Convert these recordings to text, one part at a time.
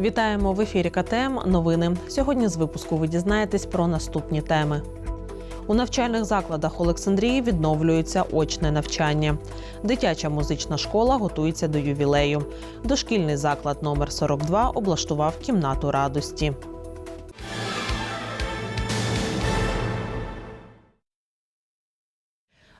Вітаємо в ефірі КТМ. Новини. Сьогодні з випуску ви дізнаєтесь про наступні теми. У навчальних закладах Олександрії відновлюється очне навчання. Дитяча музична школа готується до ювілею. Дошкільний заклад номер 42 облаштував кімнату радості.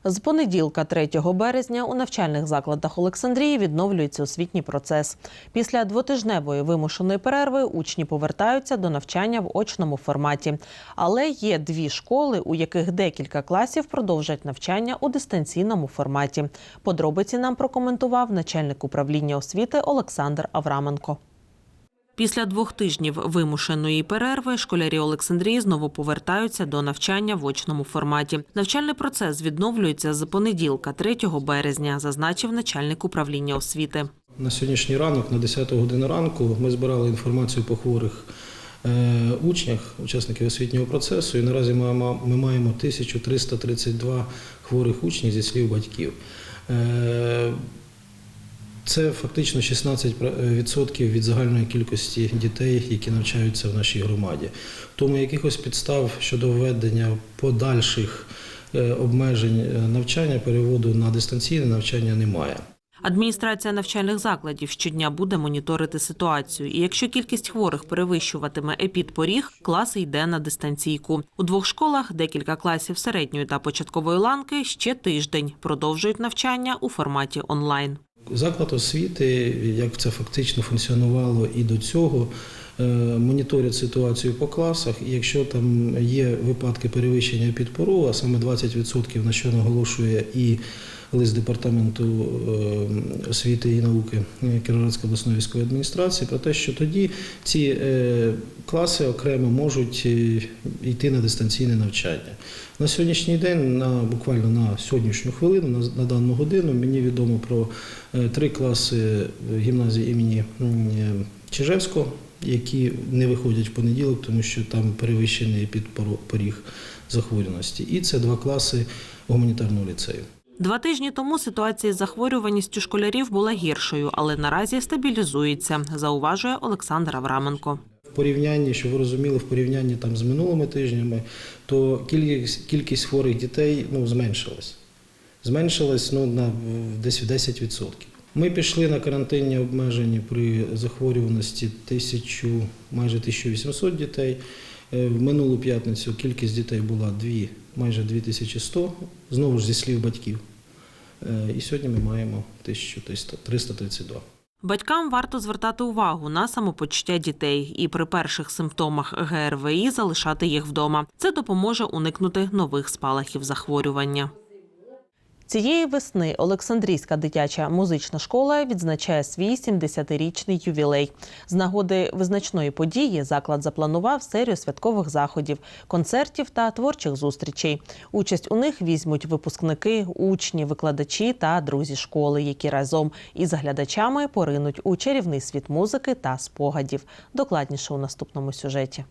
З понеділка, 3 березня, у навчальних закладах Олександрії відновлюється освітній процес. Після двотижневої вимушеної перерви учні повертаються до навчання в очному форматі. Але є дві школи, у яких декілька класів продовжать навчання у дистанційному форматі. Подробиці нам прокоментував начальник управління освіти Олександр Авраменко. Після двох тижнів вимушеної перерви школярі Олександрії знову повертаються до навчання в очному форматі. Навчальний процес відновлюється з понеділка, 3 березня, зазначив начальник управління освіти. На сьогоднішній ранок, на 10 годину ранку, ми збирали інформацію по хворих е, учнях, учасників освітнього процесу, і наразі ми ма- ми маємо 1332 хворих учнів зі слів батьків. Е, Це фактично 16% від загальної кількості дітей, які навчаються в нашій громаді. Тому якихось підстав щодо введення подальших е, обмежень е, навчання, переводу на дистанційне навчання немає. Адміністрація навчальних закладів щодня буде моніторити ситуацію. І якщо кількість хворих перевищуватиме епідпоріг, клас йде на дистанційку. У двох школах декілька класів середньої та початкової ланки ще тиждень продовжують навчання у форматі онлайн. Заклад освіти, як це фактично функціонувало і до цього, е, моніторять ситуацію по класах. І якщо там є випадки перевищення підпору, а саме 20%, на що наголошує і лист департаменту е, освіти і науки Кіровоградської обласної військової адміністрації, про те, що тоді ці е, класи окремо можуть е, йти на дистанційне навчання. На сьогоднішній день, на буквально на сьогоднішню хвилину, на, на дану годину, мені відомо про три класи гімназії імені Чижевського, які не виходять в понеділок, тому що там перевищений підпоріг захворюваності. І це два класи гуманітарного ліцею. Два тижні тому ситуація з захворюваністю школярів була гіршою, але наразі стабілізується, зауважує Олександр Авраменко. В порівнянні, щоб ви розуміли, в порівнянні там з минулими тижнями, то кількість, кількість хворих дітей ну, зменшилась. Зменшилась ну, на, десь в 10%. Ми пішли на карантинні обмеження при захворюваності тисячу, майже 1800 дітей. Е, В минулу п'ятницю кількість дітей була 2, майже 2100, знову ж зі слів батьків. Е, І сьогодні ми маємо 1332. Батькам варто звертати увагу на самопочуття дітей і при перших симптомах ГРВІ залишати їх вдома. Це допоможе уникнути нових спалахів захворювання. Цієї весни Олександрійська дитяча музична школа відзначає свій 70-річний ювілей. З нагоди визначної події заклад запланував серію святкових заходів, концертів та творчих зустрічей. Участь у них візьмуть випускники, учні, викладачі та друзі школи, які разом із глядачами поринуть у чарівний світ музики та спогадів. Докладніше у наступному сюжеті.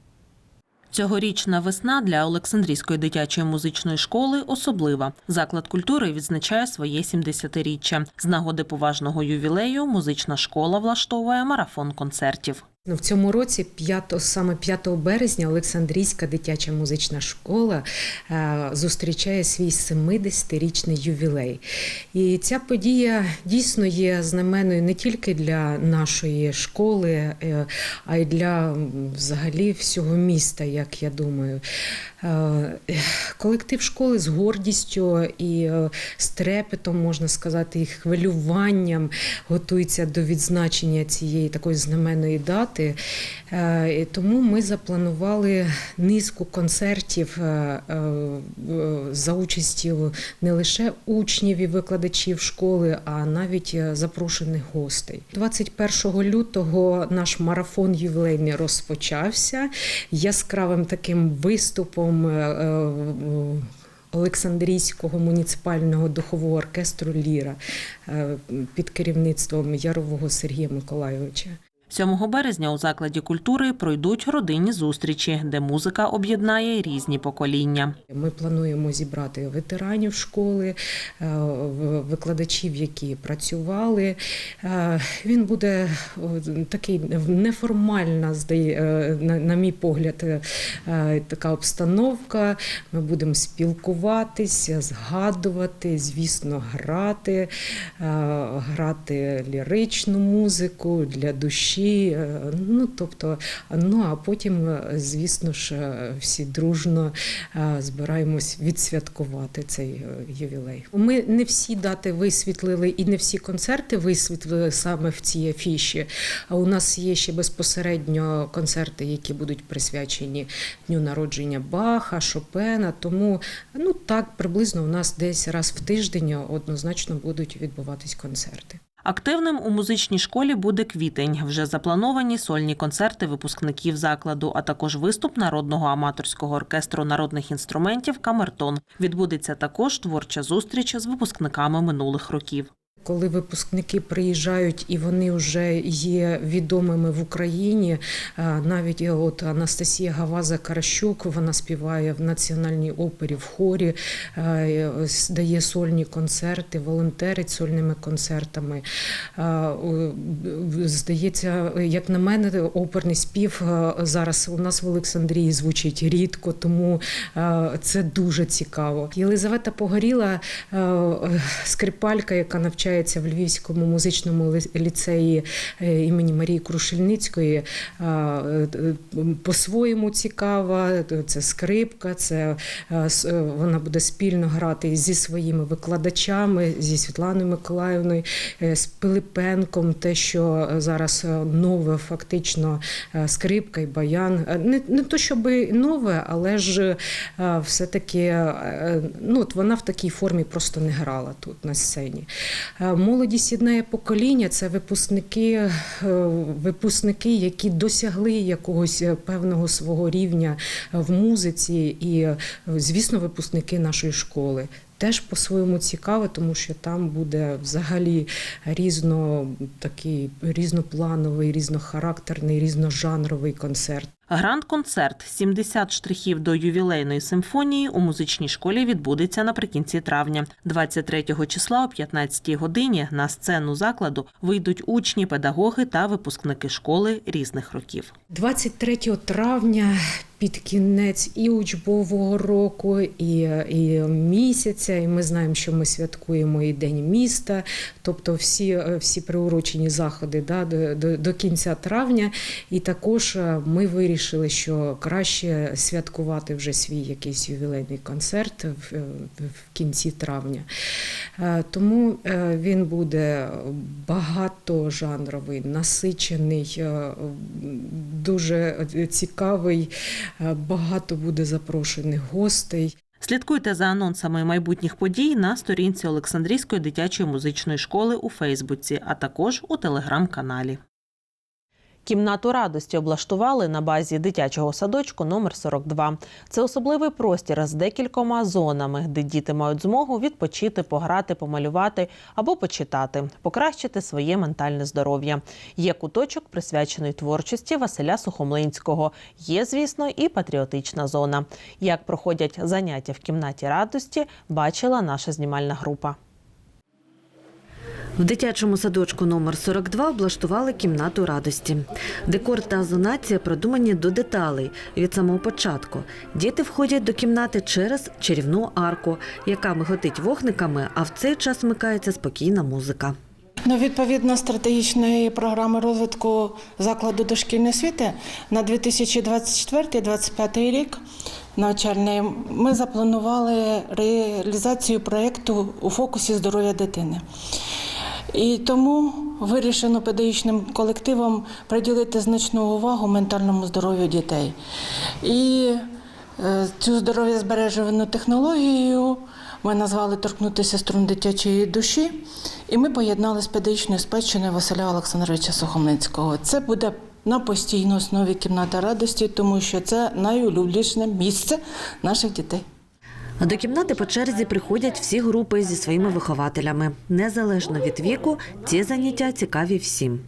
Цьогорічна весна для Олександрійської дитячої музичної школи особлива. Заклад культури відзначає своє 70-річчя. З нагоди поважного ювілею музична школа влаштовує марафон концертів. Ну, в цьому році, 5, саме 5 березня, Олександрійська дитяча музична школа е, зустрічає свій 70-річний ювілей. І ця подія дійсно є знаменною не тільки для нашої школи, е, а й для взагалі всього міста, як я думаю. Е, Колектив школи з гордістю і з трепетом, можна сказати, і хвилюванням готується до відзначення цієї такої знаменної дати. Е, і Тому ми запланували низку концертів е, е, за участю не лише учнів і викладачів школи, а навіть е, запрошених гостей. 21 лютого наш марафон ювілейний розпочався яскравим таким виступом. е, е, Олександрійського муніципального духового оркестру Ліра е, під керівництвом Ярового Сергія Миколайовича. 7 березня у закладі культури пройдуть родинні зустрічі, де музика об'єднає різні покоління. Ми плануємо зібрати ветеранів школи, е, викладачів, які працювали. Е, Він буде такий неформальна, е, на, мій погляд, е, е, така обстановка. Ми будемо спілкуватися, згадувати, звісно, грати, е, грати ліричну музику для душі. Е, Ну, тобто, ну а потім, е, звісно ж, е, всі дружно збираємось відсвяткувати цей ювілей. Ми не всі дати висвітлили і не всі концерти висвітлили саме в цій афіші. А у нас є ще безпосередньо концерти, які будуть присвячені дню народження Баха, Шопена. Тому ну так приблизно у нас десь раз в тиждень однозначно будуть відбуватись концерти. Активним у музичній школі буде квітень. Вже заплановані сольні концерти випускників закладу, а також виступ народного аматорського оркестру народних інструментів Камертон. Відбудеться також творча зустріч з випускниками минулих років. Коли випускники приїжджають і вони вже є відомими в Україні, е, навіть от Анастасія Гаваза Каращук, вона співає в національній опері в хорі, е, дає сольні концерти, волонтерить сольними концертами. Е, Здається, як на мене, оперний спів зараз у нас в Олександрії звучить рідко, тому це дуже цікаво. Єлизавета Погоріла, скрипалька, яка навчається в Львівському музичному ліцеї е, імені Марії Крушельницької, е, по-своєму цікава. Це скрипка, це е, вона буде спільно грати зі своїми викладачами, зі Світланою Миколаївною, з Пилипенком, те, що зараз нове, фактично скрипка і баян. Не, не то, щоб нове, але ж все-таки ну, от вона в такій формі просто не грала тут на сцені. Е, Молодість єднає покоління це випускники, е, випускники, які досягли якогось е, певного свого рівня в музиці, і, звісно, випускники нашої школи. Теж по-своєму цікаве, тому що там буде взагалі різно такий різноплановий, різнохарактерний, різножанровий концерт. Гранд-концерт «70 штрихів до ювілейної симфонії у музичній школі відбудеться наприкінці травня. 23 числа о 15 годині на сцену закладу вийдуть учні, педагоги та випускники школи різних років. 23 травня під кінець і учбового року, і, і місяця. І ми знаємо, що ми святкуємо і День міста, тобто всі, всі приурочені заходи да, до, до, до кінця травня. І також е, ми вирішили, що краще святкувати вже свій якийсь ювілейний концерт в, в кінці травня. Е, Тому е, він буде багатожанровий, насичений, е, дуже цікавий, е, багато буде запрошених гостей. Слідкуйте за анонсами майбутніх подій на сторінці Олександрійської дитячої музичної школи у Фейсбуці, а також у телеграм-каналі. Кімнату радості облаштували на базі дитячого садочку номер 42. Це особливий простір з декількома зонами, де діти мають змогу відпочити, пограти, помалювати або почитати, покращити своє ментальне здоров'я. Є куточок, присвячений творчості Василя Сухомлинського. Є, звісно, і патріотична зона. Як проходять заняття в кімнаті радості, бачила наша знімальна група. В дитячому садочку номер 42 облаштували кімнату радості. Декор та зонація продумані до деталей від самого початку. Діти входять до кімнати через чарівну арку, яка миготить вогниками, а в цей час вмикається спокійна музика. Ну, відповідно стратегічної програми розвитку закладу дошкільної освіти на 2024-2025 рік навчальний ми запланували реалізацію проєкту у фокусі здоров'я дитини. І тому вирішено педагогічним колективом приділити значну увагу ментальному здоров'ю дітей. І е, цю здоров'я збережувану технологією ми назвали торкнутися струн дитячої душі, і ми поєднали з педагогічною спадщиною Василя Олександровича Сухомлинського. Це буде на постійній основі кімната радості, тому що це найулюбленіше місце наших дітей. До кімнати по черзі приходять всі групи зі своїми вихователями. Незалежно від віку, ці заняття цікаві всім.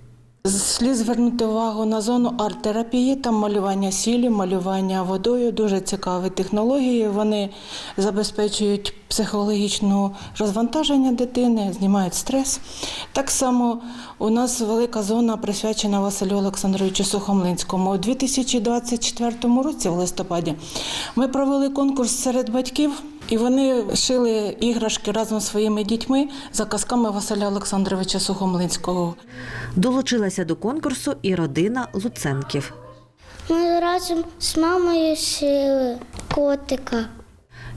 Слід звернути увагу на зону арт-терапії, там малювання сілі, малювання водою. Дуже цікаві технології. Вони забезпечують психологічне розвантаження дитини, знімають стрес. Так само у нас велика зона присвячена Василю Олександровичу Сухомлинському. У 2024 році, в листопаді, ми провели конкурс серед батьків. І вони шили іграшки разом з своїми дітьми за казками Василя Олександровича Сухомлинського. Долучилася до конкурсу і родина Луценків. Ми разом з мамою шили котика.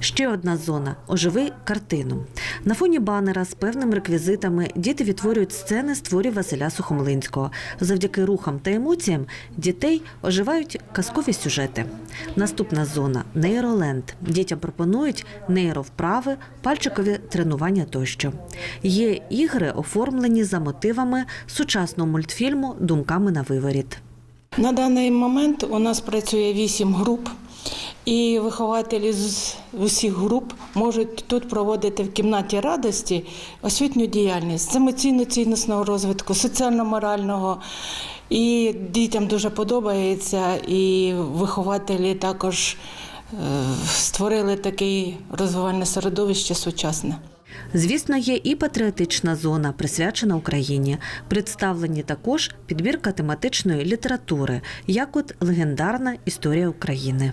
Ще одна зона оживи картину. На фоні банера з певними реквізитами діти відтворюють сцени з творів Василя Сухомлинського. Завдяки рухам та емоціям дітей оживають казкові сюжети. Наступна зона нейроленд. Дітям пропонують нейровправи, пальчикові тренування тощо. Є ігри, оформлені за мотивами сучасного мультфільму Думками на виворіт. На даний момент у нас працює вісім груп, і вихователі з усіх груп можуть тут проводити в кімнаті радості освітню діяльність з емоційно-цінностного розвитку, соціально-морального. І дітям дуже подобається, і вихователі також е, створили таке розвивальне середовище сучасне. Звісно, є і патріотична зона, присвячена Україні. Представлені також підбірка тематичної літератури, як от легендарна історія України.